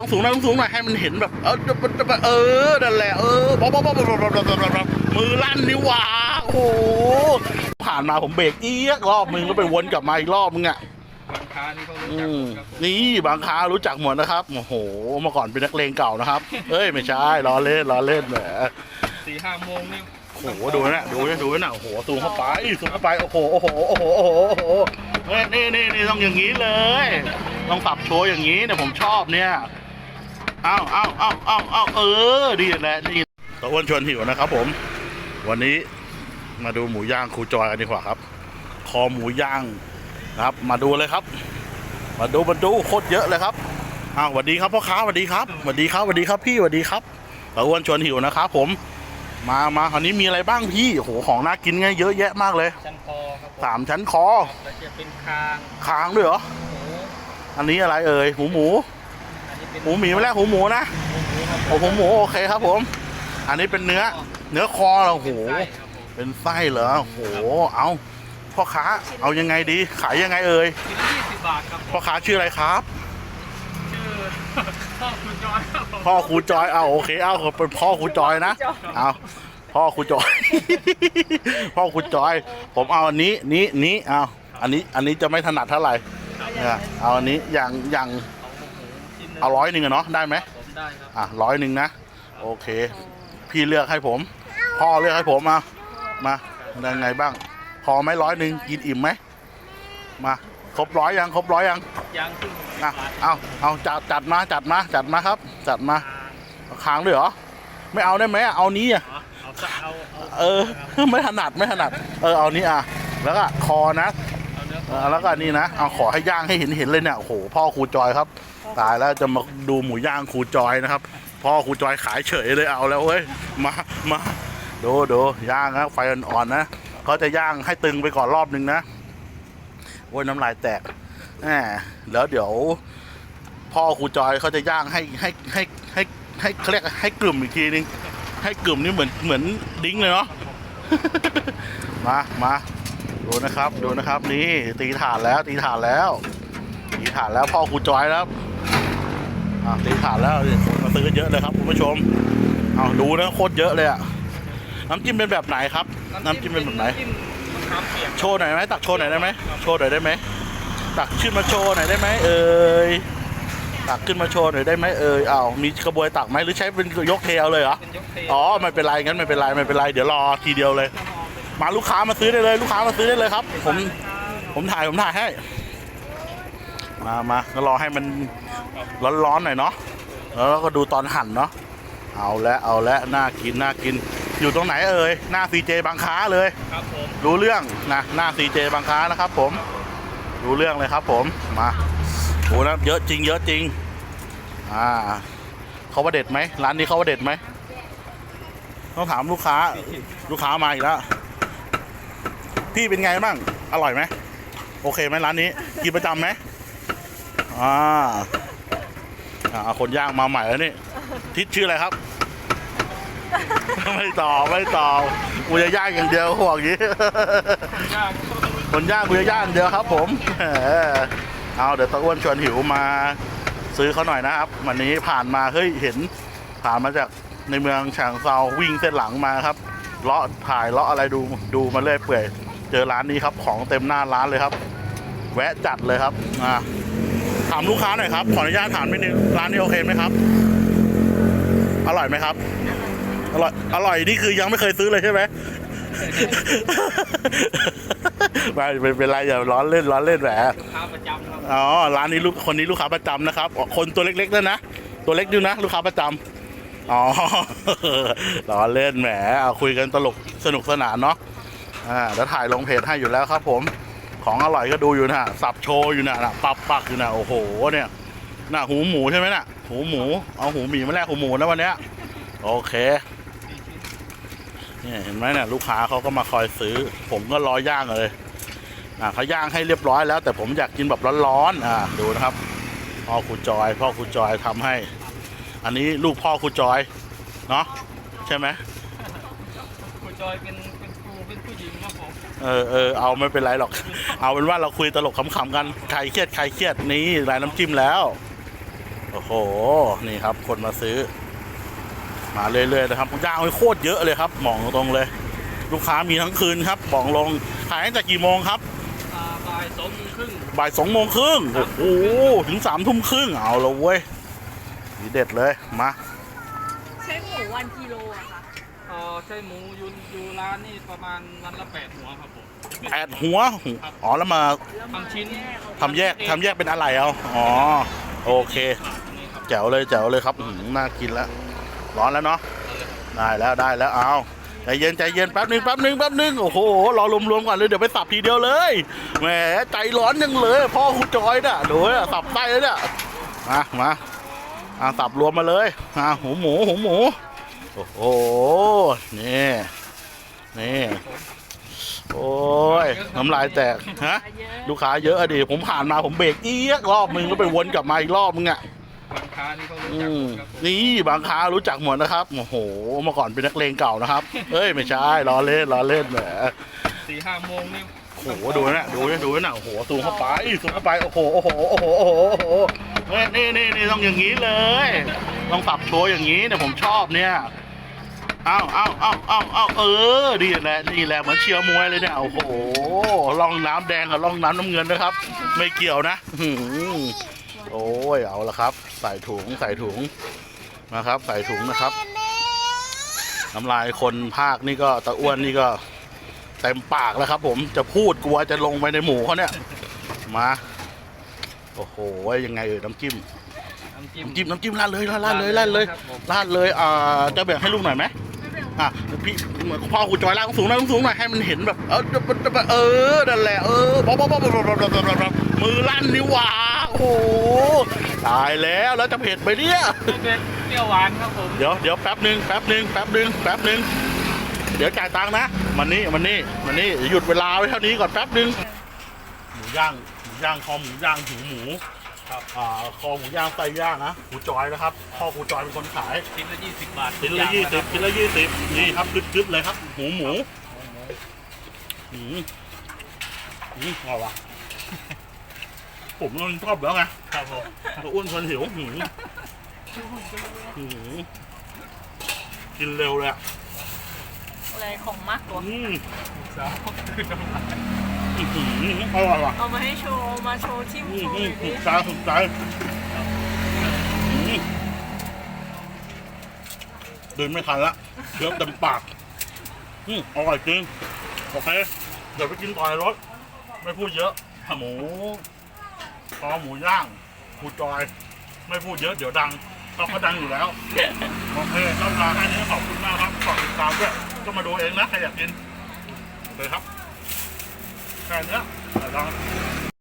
ต้องสูงหน่อยต้องสูงหน่อยให้มันเห็นแบบ เออเออนั่นแหละเออบ๊อบบ๊อบบ๊อบบ๊อบบ๊อบบ๊อมือลั่นนิ้ววาโอ้โหผ่านมาผมเบรกเอี้ยรอบมึงแล้วไปวนกลับมาอีกรอบมึงอะบางค้านี่เขารู้จักนี่บางคารู้จักหมดนะครับโอ้โหเมื่อก่อนเป็นนักเลงเก่านะครับเอ้ยไม่ใช่ล้อเล่นล้อเล่นแหมสี่ห้าโมงนี่โอ้โหดูนะดูนะดูนะโอ้โหสูงเข้าไปสูงเข้าไปโอ้โหโอ้โหโอ้โหโอ้โหโอ้โหนี่นี่นี่ต้องอย่างนี้เลย ต้องปรับโชว์อย่างนี้เนี่ยผมชอบเนี่ย เอ้าเอ้าเอ้าเอ้าเอ้าเออดีแหละนี่ตะอ้วนชวนหิวนะครับ ผม วันนี้มาดูหมูย่างครูจอยกันดีกว่าครับ คอหมูย่างนะครับ มาดูเลยครับ มาดูมาดูโคตรเยอะเลยครับอ้าวสวัสดีครับพ่อค้าสวัสดีครับสวัสดีครับสวัสดีครับพี่สวัสดีครับตะอ้วนชวนหิวนะครับผม มามาคราวนี้มีอะไรบ้างพี่โอ้โหของน่ากินไงเยอะแยะมากเลยชั้นคอครับผมสามชั้นคอแล้วจะเป็นคางคางด้วยเหรอหมูอันนี้อะไรเอ่ยหูหมูอันนี้เป็น หูหมีไม่แรกหูหมูนะหมูหมูครับโอ้หูหมูโอเคครับผม อันนี้เป็นเนื้อ เนื้อคอเหรอโอ้โหใช่ครับผมเป็นไส้เหรอโอ้โหเอาพ่อค้าเอายังไงดีขายยังไงเอ่ยกินละยี่สิบบาทครับผมพ่อค้าชื่ออะไรครับชื่อพ่อคุณจอยครับผมพ่อครูจอยเอาโอเคเอาเป็นพ่อครูจอยนะเอาพ่อครูจอย พ่อครูจอย ผมเอาอันนี้นี้นี้เอาอันนี้อันนี้จะไม่ถนัดเท่าไหร่เนี่ยเอาอันนี้อย่างอย่าง เอาหมูชิ้นหนึ่งเอาร้อยหนึ่งอะเนาะได้ไหมผมได้ครับอะร้อยหนึ่งนะ โอเค พี่เลือกให้ผม พ่อเลือกให้ผมมามายังไงบ้าง พอไหมร้อยหนึ่งกินอิ่มไหมมาครบร้อยยังครบร้อยยังยางขึ้นอะเอาเอาจัดจัดมาจัดมาจัดมาครับ จัดมาเอาค้างด้วยเหรอไม่เอาได้ไหมอะเอานี้อะเอาสักเอาเอาเออ ไม่ถนัดไม่ถนัด เออเอานี้อะแล้วก็คอนะเอาเนื้อ เออแล้วก็อันนี่นะเอาขอให้ย่างให้เห็นเห็นเลยเนี่ยโอ้โหพ่อครูจอยครับ ตายแล้วจะมาดูหมูย่างครูจอยนะครับพ่อครูจอยขายเฉยเลยเอาแล้วเว้ยมามาดูดูย่างนะไฟอ่อนๆนะเขาจะย่างให้ตึงไปก่อนรอบนึงนะโอ้ยน้ำลายแตกแหมแล้วเดี๋ยว พ่อครูจอยเขาจะย่างให้ให้ให้ให้ให้เขาเรียกให้กลุ่มอีกทีนึงให้กลุ่มนี่เหมือนเหมือนดิ้งเลยเนาะมามาดูนะครับดูนะครับนี่ตีฐานแล้วตีฐานแล้วตีฐานแล้วพ่อครูจอยแล้ว อะตีฐานแล้วนี่คนมาซื้อกันเยอะเลยครับคุณผู้ชมเอาดูนะโคตรเยอะเลยอะน้ำจิ้มเป็นแบบไหนครับ น้ำจิ้มเป็นแบบไหนำจิ้มมะขามเปียกโชว์หน่อยไหมตักโชว์หน่อยได้ไหมโชว์หน่อยได้ไหมตักขึ้นมาโชว์หน่อยได้ไหมเอ่ยตักขึ้นมาโชว์หน่อยได้ไหมเอ่ยอ้าวมีกระบวยตักไหมหรือใช้เป็นยกเทเอาเลยเหรอเป็นยกเทอ๋อไม่เป็นไรงั้นไม่เป็นไรไม่เป็นไรเดี๋ยวรอทีเดียวเลย มาลูกค้ามาซื้อได้เลย ลูกค้ามาซื้อได้เลยครับ ผมผมถ่ายผมถ่ายให้ มามาก็รอให้มันร้อนๆหน่อยเนาะแล้วเราก็ดูตอนหั่นเนาะเอาละเอาละน่ากินน่ากิน อยู่ตรงไหนเอ่ยหน้าซีเจบางค้าเลยครับผมรู้เรื่องนะหน้าซีเจบางค้านะครับ ผม รู้เรื่องเลยครับ ผมมาโหนะเยอะจริง เยอะจริง อ่าเขาว่าเด็ดไหมร้านนี้เขาว่าเด็ดไหมต้องถามลูกค้าลูกค้ามาอีกแล้วพี่เป็นไงบ้างอร่อยไหมโอเคไหมร้านนี้กินประจำไหม อ่าอ่าคนย่างมาใหม่แล้วนี่ ทิศชื่ออะไรครับ ไม่ตอบไม่ตอบกูจะย่างอย่างเดียวห่วงอย่างนี้ย่คนย่างกูจะย่างอย่างเดียวครับ ผมเออเอาเดี๋ยวตะอ้วนชวนหิวมาซื้อเขาหน่อยนะครับ วันนี้ผ่านมาเฮ้ยเห็น ผ่านมาจากในเมืองฉางเซาวิ่งเส้นหลังมาครับเลาะถ่ายเลาะอะไรดูดูมาเรื่อยเปื่อยเจอร้านนี้ครับของเต็มหน้าร้านเลยครับ แวะจัดเลยครับอ่า ถามลูกค้าหน่อยครับ ขออนุญาตถามนิดนึงร้านนี้โอเคไหมครับ อร่อยไหมครับ อร่อย อร่อยนี่คือยังไม่เคยซื้อเลยใช่ไหมไม่เป็นเป็นไรอย่าร้อนเล่นร้อนเล่นแหมลูกค้าประจำครับอ๋อร้านนี้ลูกคนนี้ลูกค้าประจำนะครับอ๋อคนตัวเล็กๆด้วยนะตัวเล็กดูนะ ลูกค้าประจำอ๋อล้อเล่นแหมเอาคุยกันตลกสนุกสนานเนาะอ่าแล้วถ่ายลงเพจให้อยู่แล้วครับผม ของอร่อยก็ดูอยู่นะสับโชว์อยู่นะปับปักอยู่นะโอ้โหเนี่ยน่ะหูหมูใช่ไหมน่ะ หูหมูเอาหูหมีมาแลกหูหมูนะวันเนี้ยโอเคเนี่ยเห็นไหมเนี่ยลูกค้าเขาก็มาคอยซื้อ ผมก็รอย่างเลยอ่าเขาย่างให้เรียบร้อยแล้ว แต่ผมอยากกินแบบร้อนๆอ่าดูนะครับพ่อครูจอย พ่อครูจอยทำให้ อันนี้ลูกพ่อครูจอยเนาะใช่ไหมคุณจอยเป็น เป็นครูเป็นผู้หญิงครับผมเออเออเอาไม่เป็นไรหรอก เอาเป็นว่าเราคุยตลกขำๆกันใครเครียดใครเครียดนี่รายน้ำจิ้มแล้วโอโอ้โห นี่ครับ คนมาซื้อ มาเรื่อยๆนะครับย่างไว้โคตรเยอะเลยครับบอกตรงๆเลย ลูกค้ามีทั้งคืนครับบอกลงขายตั้งแต่กี่โมงครับอ่าบ่ายสองโมงครึ่งบ่ายสองโมงครึ่งโอ้โหถึงสามทุ่มครึ่งเอาละเว้ยนี่เด็ดเลยมาใช้หมูวันกิโลอะค่ะเอ่อใช่หมูอยูอยู่ร้านนี่ประมาณวันละแปดหัวครับผมแปดหัว อ๋อแล้วมาแล้วมาทำชิ้นแยกเอาทำแยกทำแยกเป็นอะไรเอาอ๋อโอเคนี่ครับแจ๋วเลยแจ๋วเลยครับอื้อหือน่ากินแล้วร้อนแล้วเนาะได้แล้วได้แล้วเอาใจเย็นใจเย็นแป๊บหนึงแป๊บหนึงแป๊บหนึงโอ้โหรอรวมๆก่อนเลยเดี๋ยวไปสับทีเดียวเลยแหมใจร้อนยังเลยพ่อคุณจอยน่ะดูน่ะสับไส้แล้วเนี่ยมามาอะสับรวมมาเลยอะหูหมูหูหมู โอ้โห นี่ นี่ โอ้ย น้ำลายแตกฮะเยอะลูกค้าเยอะอะดิผมผ่านมาผมเบรกเอี๊ยกรอบนึงแล้วไปวนกลับมาอีกรอบนึงอะบางค้านี่เขารู้อืจักมผมครับผมนี่บางค้ารู้จักหมดนะครับ โอ้โห เมื่อก่อนเป็นนักเลงเก่านะครับ เอ้ย ไม่ใช่ล้อเล่นล้อเล่นแหม สี่ห้าโมงนี่โอ้โหดูนะดูนะดูนะโอ้โหซูมเข้าไปซูมเข้าไปโอ้โหโอ้โหโอ้โหโอ้โหโอ้โหเฮ้ยนี่นี่นี่ต้องอย่างนี้เลย ต้องปรับโชว์อย่างนี้เนี่ยผมชอบเนี่ย เอ้าเอ้าเอ้าเอ้าเอ้าเออ นี่แหละ นี่แหละเหมือนเชียร์มวยเลยเนี่ย โอ้โหล่องน้ำแดงกับล่องน้ำน้ำเงินนะครับ ไม่เกี่ยวนะอื้อหือโอ้ย เอาละครับ ใส่ถุง ใส่ถุงนะครับ ใส่ถุงนะครับ น้ำลายคนภาคนี่ก็ตะอ้วนนี่ก็เต็มปากแล้วครับ ผม จะพูดกลัวจะลงไปในหมูเขาเนี่ย มา โอ้โห ยังไงเอ่ยน้ำจิ้มน้ำจิ้มน้ำจิ้มน้ำจิ้มราดเลยราดเลยราดเลยครับผมราดเลยอ่าจะแบ่งให้ลูกหน่อยไหม อะพี่เหพ่อกูจอยล่างสูงหน่องสูงหน่อยให้มันเห็นแบบ เออเออนั่นแหละเออบ๊อบบ๊อบบ๊อบบ๊อบบ๊อบมือลั่นนี่หว่าโอ้ตายแล้วแล้วจะเผ็ดไปเนี่ยเปรี้ยวหวานครับผมเดี๋ยวเดี๋ยวแป๊บนึงแป๊บนึงแป๊บนึงแป๊บนึงเดี๋ยวจ่ายตังค์นะมันนี่มันนี่มันนี่หยุดเวลาไว้เท่านี้ก่อนแป๊บนึงหมูย่างหมูย่างคอหมูย่างหูหมู ครับอ่าคอหมูย่างไส้ย่างนะครูจอยนะครับพ่อครูจอยเป็นคนขายชิ้นละยี่สิบบาทชิ้นละยี่สิบชิ้นละยี่สิบนี่ครับกึดกึดเลยครับหูหมูอืมอืมเอาวะผมมันชอบแล้วไงครับผมตัวอ้วนคนหิวหืมหืมกินเร็วเลยอะอะไรของมากตัวอืมสาวคือน้ำลาย อื้อหืออร่อยว่ะเอามาให้โชว์ มาโชว์ที่อืโชมว์อืหมน่อยถูดิกใจถูกใจอืมเดินไม่ทันละเคี้ยวเต็มปากอืมอร่อยจริงโอเค เดี๋ยวไปกินต่อในรถ ไม่พูดเยอะหมูคอหมูย่างครูจอย ไม่พูดเยอะเดี๋ยวดังต้องเขาดังอยู่แล้ว โอเคต้องลาแค่นี้ขอบคุณมากครับฝากติดตามด้วยก็มาดูเองนะใครอยากกินโอเคครับ Turn it up.